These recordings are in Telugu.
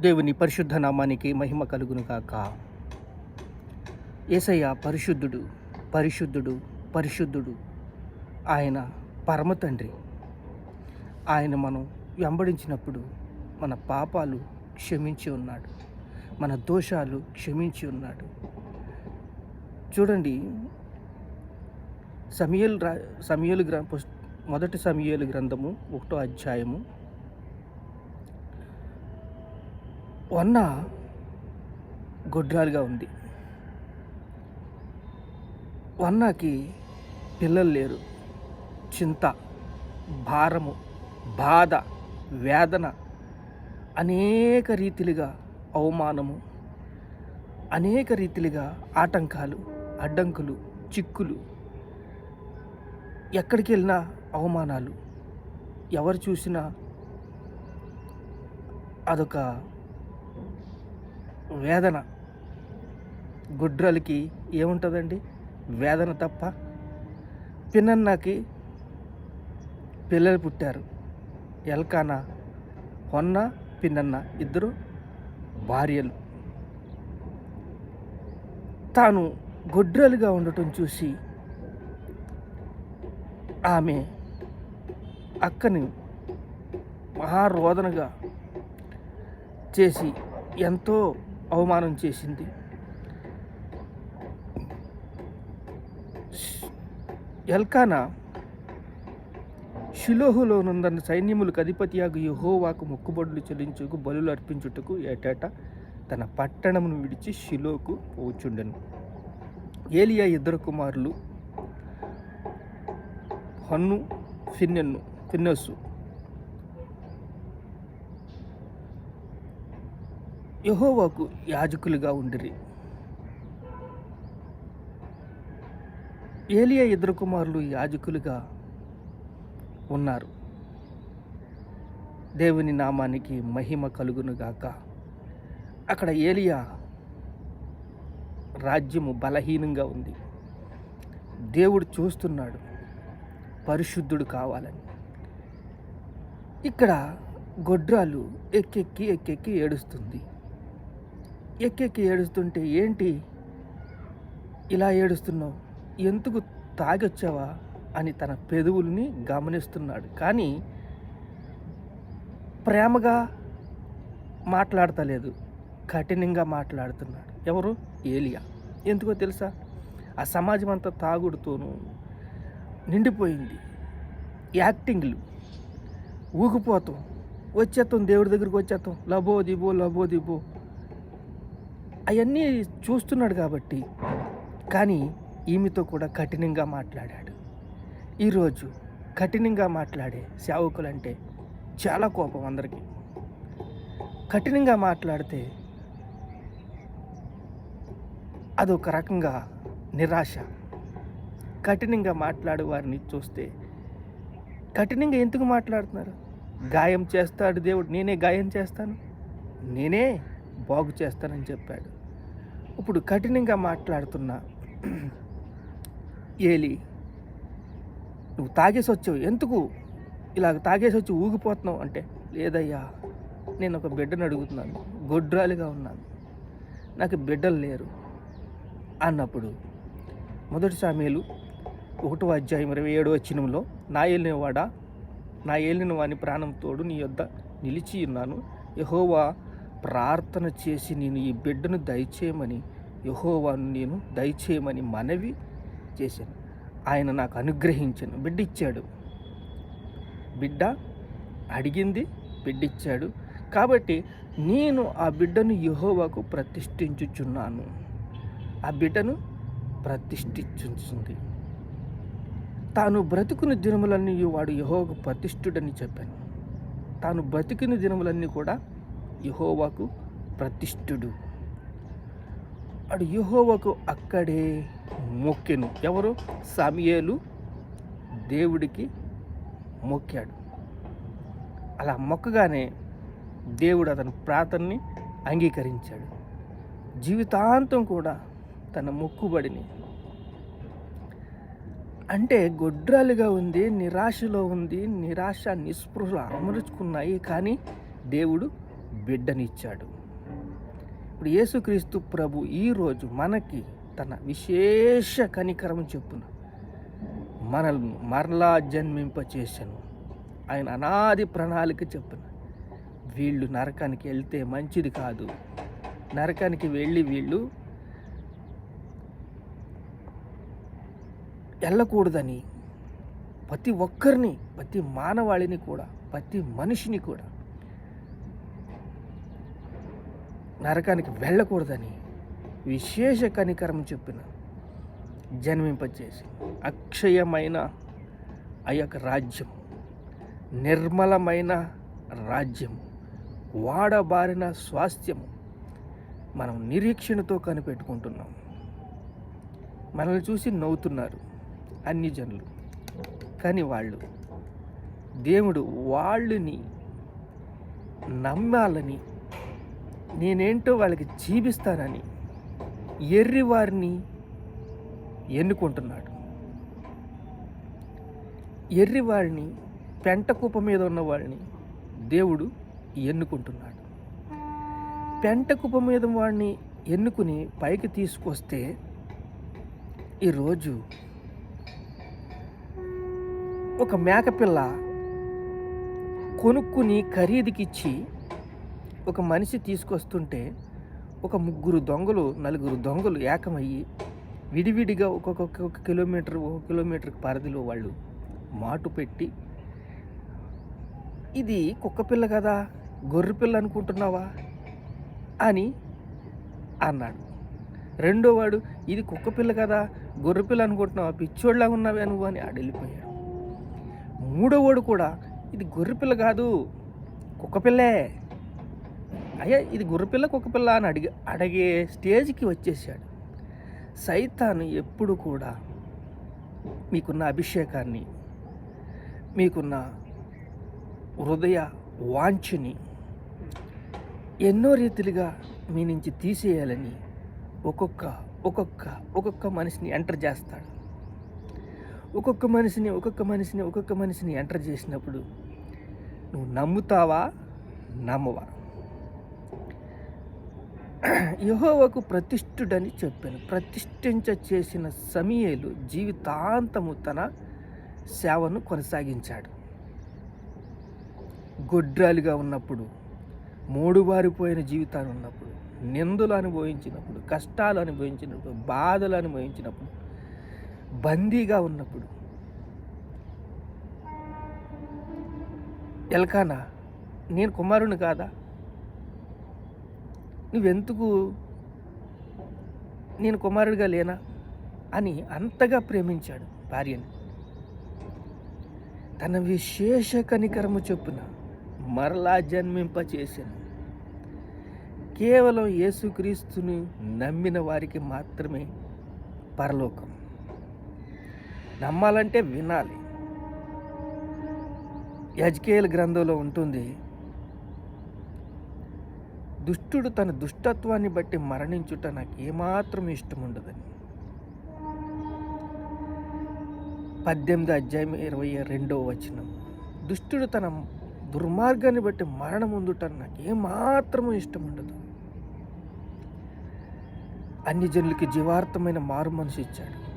దేవుని పరిశుద్ధ నామానికి మహిమ కలుగును కాక ఏసయ్య పరిశుద్ధుడు పరిశుద్ధుడు పరిశుద్ధుడు. ఆయన పరమ తండ్రి. ఆయన మనం వెంబడించినప్పుడు మన పాపాలు క్షమించి ఉన్నాడు. మన దోషాలు క్షమించి ఉన్నాడు. చూడండి సమయలు రా సమయలు గ్ర మొదటి సమయలు గ్రంథము ఒకటో అధ్యాయము వన్న గొడ్రాలుగా ఉంది. వన్నకి పిల్లలు లేరు. చింత భారము బాధ వేదన అనేక రీతిలుగా అవమానము అనేక రీతిలుగా ఆటంకాలు అడ్డంకులు చిక్కులు ఎక్కడికి వెళ్ళినా అవమానాలు. ఎవరు చూసినా అదొక వేదన. గుడ్రలకి ఏముంటుందండి? వేదన తప్ప పిన్నన్నకి పిల్లలు పుట్టారు. ఎల్కానా హొన్న పిన్నన్న ఇద్దరు భార్యలు. తాను గొడ్రలుగా ఉండటం చూసి ఆమె అక్కని మహారోదనగా చేసి ఎంతో అవమానం చేసింది. ఎల్కానా షిలోహులోనుందన్న సైన్యములకు అధిపతియాగు యహోవాకు మొక్కుబడులు చెల్లించుకు బలులు అర్పించుటకు ఏటేటా తన పట్టణమును విడిచి షిలోకు పోచుండెను. ఏలియా ఇద్దరు కుమారులు హన్ను ఫిన్నెన్ను ఫిన్నెస్సు యహోవాకు యాజకులుగా ఉండిరి. ఏలియా ఇద్దరు కుమారులు యాజకులుగా ఉన్నారు. దేవుని నామానికి మహిమ కలుగునుగాక అక్కడ ఏలియా రాజ్యము బలహీనంగా ఉంది. దేవుడు చూస్తున్నాడు పరిశుద్ధుడు కావాలని. ఇక్కడ గొడ్రాలు ఎక్కెక్కి ఎక్కెక్కి ఏడుస్తుంది. ఎక్కెక్కి ఏడుస్తుంటే ఏంటి? ఇలా ఏడుస్తున్నావు? ఎందుకు తాగొచ్చావా? అని తన పెదవుల్ని గమనిస్తున్నాడు. కానీ ప్రేమగా మాట్లాడతలేదు. కఠినంగా మాట్లాడుతున్నాడు. ఎవరు? ఏలియా. ఎందుకో తెలుసా? ఆ సమాజం అంతా తాగుడుతోనూ నిండిపోయింది. యాక్టింగ్లు. ఊగిపోతాం. వచ్చేస్తాం దేవుడి దగ్గరికి వచ్చేస్తాం. లబో దిబో లబో దిబో. అవన్నీ చూస్తున్నాడు కాబట్టి. కానీ ఈమెతో కూడా కఠినంగా మాట్లాడాడు. ఈరోజు కఠినంగా మాట్లాడే సేవకులంటే చాలా కోపం అందరికీ. కఠినంగా మాట్లాడితే అదొక రకంగా నిరాశ. కఠినంగా మాట్లాడే వారిని చూస్తే కఠినంగా ఎందుకు మాట్లాడుతున్నారు? గాయం చేస్తాడు దేవుడు నేనే గాయం చేస్తాను. నేనే బాగు చేస్తానని చెప్పాడు. ఇప్పుడు కఠినంగా మాట్లాడుతున్న ఏలి నువ్వు తాగేసి వచ్చావు ఎందుకు ఇలాగ తాగేసి వచ్చి ఊగిపోతున్నావు? అంటే లేదయ్యా నేను ఒక బిడ్డను అడుగుతున్నాను గొడ్రాలుగా ఉన్నాను. నాకు బిడ్డలు లేరు. అన్నప్పుడు మొదటి సామీలు ఒకటో అధ్యాయం ఇరవై ఏడో వచ్చినంలో నా ఏలినవాడా నా ఏలిన వాని ప్రాణం తోడు నీ యొద్ద నిలిచి ఉన్నాను. యహోవా ప్రార్థన చేసి నేను ఈ బిడ్డను దయచేయమని యహోవాను నేను దయచేయమని మనవి చేశాను. ఆయన నాకు అనుగ్రహించాను. బిడ్డ ఇచ్చాడు బిడ్డ అడిగింది బిడ్డ ఇచ్చాడు కాబట్టి నేను ఆ బిడ్డను యహోవాకు ప్రతిష్ఠించుచున్నాను. ఆ బిడ్డను ప్రతిష్ఠించుంది తాను బ్రతుకుని దినములన్నీ వాడు యహోవాకు ప్రతిష్ఠుడని చెప్పాను. తాను బ్రతికిన దినములన్నీ కూడా యహోవాకు ప్రతిష్ఠుడు. అడు యహోవాకు అక్కడే మొక్కెను. ఎవరు? సామియేలు దేవుడికి మొక్కాడు. అలా మొక్కగానే దేవుడు అతని ప్రార్థనని అంగీకరించాడు. జీవితాంతం కూడా తన మొక్కుబడిని. అంటే గొడ్రాలుగా ఉంది నిరాశలో ఉంది నిరాశ నిస్పృహలు అమరుచుకున్నాయి కానీ దేవుడు బిడ్డనిచ్చాడు. ఇప్పుడు యేసుక్రీస్తు ప్రభు ఈరోజు మనకి తన విశేష కనికరం చెప్పున మనల్ని మరలా జన్మింపచేశాను ఆయన అనాది ప్రణాళిక చెప్పున వీళ్ళు నరకానికి వెళ్తే మంచిది కాదు. నరకానికి వెళ్ళి వీళ్ళు వెళ్ళకూడదని ప్రతి ఒక్కరిని ప్రతి మానవాళిని కూడా ప్రతి మనిషిని కూడా నరకానికి వెళ్ళకూడదని విశేష కనికరం చెప్పిన జన్మింపచేసి అక్షయమైన ఆ యొక్క రాజ్యం నిర్మలమైన రాజ్యం వాడబారిన స్వాస్థ్యము మనం నిరీక్షణతో కనిపెట్టుకుంటున్నాం. మనల్ని చూసి నవ్వుతున్నారు అన్ని జనులు కానీ వాళ్ళు దేవుడు వాళ్ళని నమ్మాలని నేనేంటో వాళ్ళకి జీవిస్తానని ఎర్రి వారిని ఎన్నుకుంటున్నాడు. ఎర్రి వారిని పెంట కుప్ప మీద ఉన్న వాళ్ళని దేవుడు ఎన్నుకుంటున్నాడు. పెంట కుప్ప మీద వాడిని ఎన్నుకుని పైకి తీసుకొస్తే ఈరోజు ఒక మేకపిల్ల కొనుక్కుని ఖరీదుకిచ్చి ఒక మనిషి తీసుకొస్తుంటే ఒక ముగ్గురు దొంగలు నలుగురు దొంగలు ఏకమయ్యి విడివిడిగా ఒక్కొక్క ఒక కిలోమీటర్ ఒక కిలోమీటర్ పరిధిలో వాళ్ళు మాటు పెట్టి ఇది కుక్కపిల్ల కదా గొర్రె పిల్ల అనుకుంటున్నావా? అని అన్నాడు. రెండోవాడు ఇది కుక్కపిల్ల కదా గొర్రె పిల్ల అనుకుంటున్నావా పిచ్చోళ్ళగా ఉన్నావే నువ్వు? అని ఆడు వెళ్ళిపోయాడు. మూడోవాడు కూడా ఇది గొర్రెపిల్ల కాదు కుక్కపిల్లే అయ్యా ఇది గొర్రెపిల్ల కుక్కపిల్ల అని అడిగి అడిగే స్టేజ్కి వచ్చేసాడు సైతాను ఎప్పుడు కూడా మీకున్న అభిషేకాన్ని మీకున్న హృదయ వాంఛని ఎన్నో రీతిలుగా మీ నుంచి తీసేయాలని ఒక్కొక్క ఒక్కొక్క ఒక్కొక్క మనిషిని ఎంటర్ చేస్తాడు. ఒక్కొక్క మనిషిని ఒక్కొక్క మనిషిని ఒక్కొక్క మనిషిని ఎంటర్ చేసినప్పుడు నువ్వు నమ్ముతావా? నమ్మవా? యహోవకు ప్రతిష్ఠుడని చెప్పాను. ప్రతిష్ఠించ చేసిన సమీయలు జీవితాంతము తన సేవను కొనసాగించాడు. గొడ్రాలుగా ఉన్నప్పుడు మూడుబారిపోయిన జీవితాలు ఉన్నప్పుడు నిందులు అనుభవించినప్పుడు కష్టాలు అనుభవించినప్పుడు బాధలు అనుభవించినప్పుడు బందీగా ఉన్నప్పుడు. ఎల్కానా నేను కుమారుని కాదా? నువ్వెందుకు? నేను కుమారుడిగా లేనా? అని అంతగా ప్రేమించాడు భార్యని. తన విశేష కనికరము చొప్పున మరలా జన్మింప చేశాను కేవలం యేసుక్రీస్తుని నమ్మిన వారికి మాత్రమే పరలోకం. నమ్మాలంటే వినాలి. యజ్కేల్ గ్రంథంలో ఉంటుంది దుష్టుడు తన దుష్టత్వాన్ని బట్టి మరణించుట నాకు ఏమాత్రం ఇష్టం ఉండదని పద్దెనిమిది అధ్యాయం ఇరవై రెండవ వచనం. దుష్టుడు తన దుర్మార్గాన్ని బట్టి మరణం ఉందుట నాకు ఏమాత్రము ఇష్టం ఉండదు అన్ని జనులకి జీవార్థమైన మారు మనసు ఇచ్చాడు.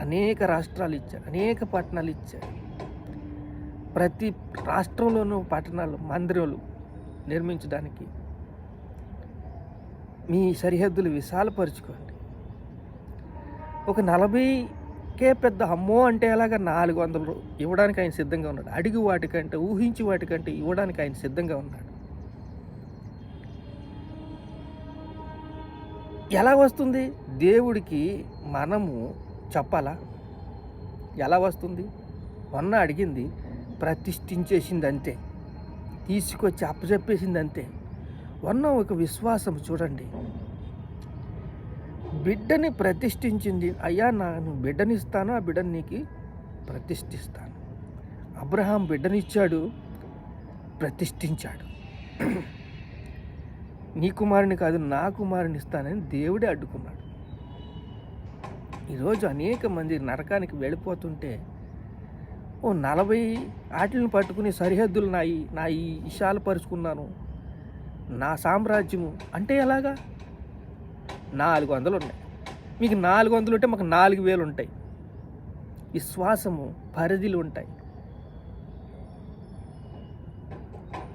అనేక రాష్ట్రాలు ఇచ్చాడు. అనేక పట్టణాలు ఇచ్చాడు. ప్రతి రాష్ట్రంలోనూ పట్టణాలు మందిరాలు నిర్మించడానికి మీ సరిహద్దులు విశాలపరచుకోండి. ఒక నలభైకే పెద్ద అమ్మో అంటే ఎలాగ నాలుగు వందలు ఇవ్వడానికి ఆయన సిద్ధంగా ఉన్నాడు. అడిగి వాటికంటే ఊహించి వాటికంటే ఇవ్వడానికి ఆయన సిద్ధంగా ఉన్నాడు. ఎలా వస్తుంది? దేవుడికి మనము చెప్పాలా? ఎలా వస్తుంది? మొన్న అడిగింది ప్రతిష్ఠించేసింది అంతే తీసుకొచ్చి అప్పచెప్పేసింది అంతే వన్న ఒక విశ్వాసం చూడండి. బిడ్డని ప్రతిష్ఠించింది అయ్యా నేను బిడ్డనిస్తాను ఆ బిడ్డని నీకు ప్రతిష్ఠిస్తాను. అబ్రహాం బిడ్డనిచ్చాడు ప్రతిష్ఠించాడు. నీ కుమారుని కాదు నా కుమారుని ఇస్తానని దేవుడే అడ్డుకున్నాడు. ఈరోజు అనేక మంది నరకానికి వెళ్ళిపోతుంటే ఓ నలభై ఆటలను పట్టుకుని సరిహద్దులు నాయి నా ఈ ఇషాలు పరుచుకున్నాను నా సామ్రాజ్యము అంటే ఎలాగా? నాలుగు వందలు ఉన్నాయి మీకు నాలుగు వందలు ఉంటే మాకు నాలుగు వేలు ఉంటాయి. విశ్వాసము పరిధిలు ఉంటాయి.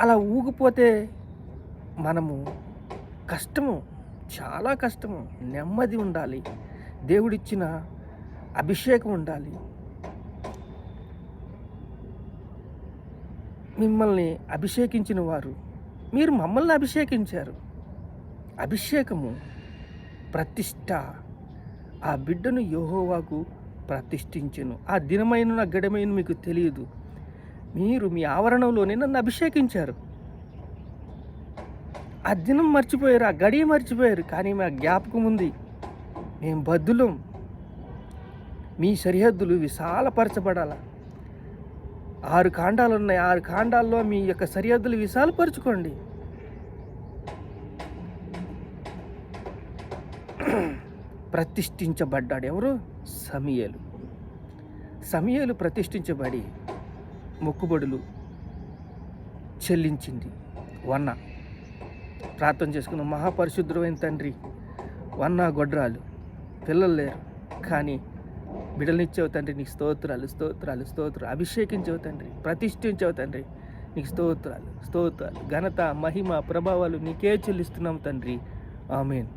అలా ఊగిపోతే మనము కష్టము చాలా కష్టము నెమ్మది ఉండాలి. దేవుడిచ్చిన అభిషేకం ఉండాలి. మిమ్మల్ని అభిషేకించిన వారు మీరు మమ్మల్ని అభిషేకించారు. అభిషేకము ప్రతిష్ట ఆ బిడ్డను యోహోవాకు ప్రతిష్ఠించను. ఆ దినమైన గడమైన మీకు తెలియదు. మీరు మీ ఆవరణంలోనే నన్ను అభిషేకించారు. ఆ దినం మర్చిపోయారు ఆ గడియ మర్చిపోయారు కానీ మా జ్ఞాపకం ఉంది. మేము బద్దులం. మీ సరిహద్దులు విశాలపరచబడాలా. ఆరు కాండాలు ఉన్నాయి. ఆరు కాండాల్లో మీ యొక్క సరిహద్దులు విశాలపరచుకోండి ప్రతిష్ఠించబడ్డాడు ఎవరు? సమీయలు. సమీయలు ప్రతిష్ఠించబడి మొక్కుబడులు చెల్లించింది. వన్న. ప్రార్థన చేసుకున్న మహాపరిశుద్ధమైన తండ్రి వన్న గొడ్రాలు. పిల్లలు లేరు. కానీ బిడ్డలనిచ్చేవు తండ్రి నీకు స్తోత్రాలు స్తోత్రాలు స్తోత్రాలు. అభిషేకించవు తండ్రి ప్రతిష్ఠించవు తండ్రి. నీకు స్తోత్రాలు స్తోత్రాలు. ఘనత మహిమ ప్రభావాలు నీకే చెల్లిస్తున్నాం తండ్రి. ఆమెన్.